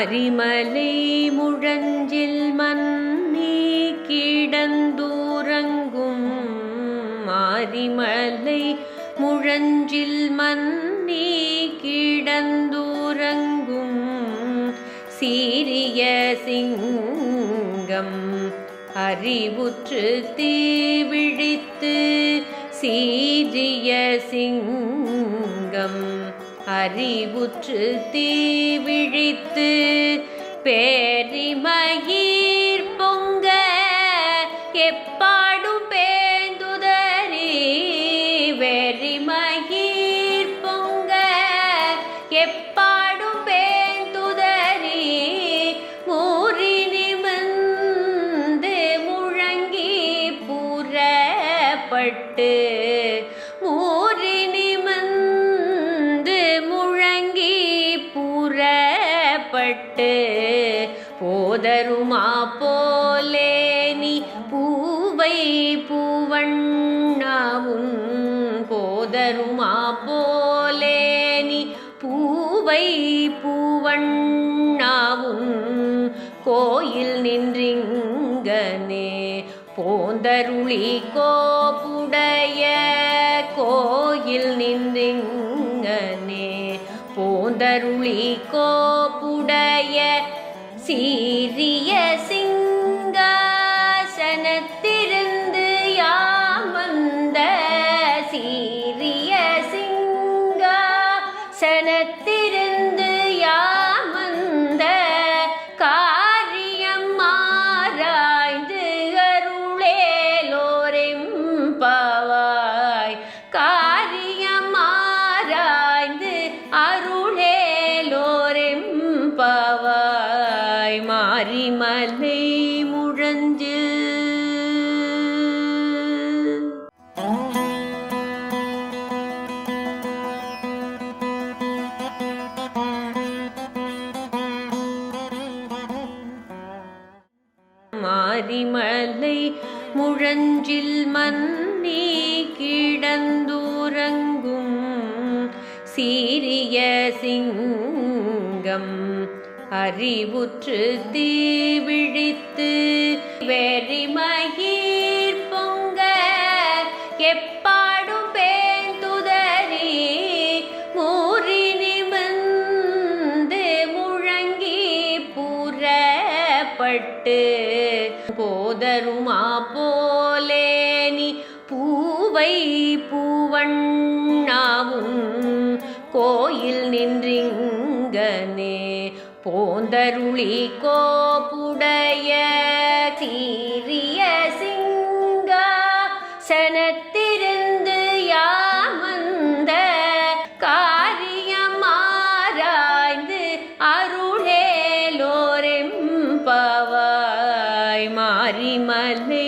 மறிமலை முழஞ்சில் மன்னி கிடந்தூரங்கும் மாரிமலை முழஞ்சில் மன்னி கிடந்தூரங்கும் சீரிய சிங்கம் அறிவுற்று தீவிழித்து சீரிய சிங்கம் அறிவுற்று தீவிழித்து பேரிமயிர் பொங்க எப்பாடும் பேந்துதறி வெறிமயிர் பொங்க எப்பாடும் பேந்துதறி ஊறி நிமிந்து முழங்கி புறப்பட்டு ஊ பட்டு போதருமா போலே நீ பூவை பூவண்ணாவும் போதருமா போலே நீ பூவை பூவண்ணாவும் கோயில் நின்றிங்கனே போந்தருளி கோப்புடைய கோ போந்தருளி கோப்புடைய சீரிய சிங்காசனத்திருந்து பவாய் மாரிமலை முழஞ்சு. மாரிமலை முழஞ்சில் மன்னி கிடந்தூரங்கும். சீரிய சிங்கம் அறிவுற்று தீவிழித்து வெறிமயிர் பொங்க எப்பாடும் பேந்துதறி மூறி நிமிந்து முழங்கி புறப்பட்டு போதருமா போலே நீ பூவை பூவண்ணாவும் கோயில் நின்றிங்கனே போந்தருளி கோப்புடைய தீரிய சிங்கா சனத்திருந்து யாமந்த காரியமாராய்ந்து அருளேலோரெம்பவாய் பவாய் மாரிமலை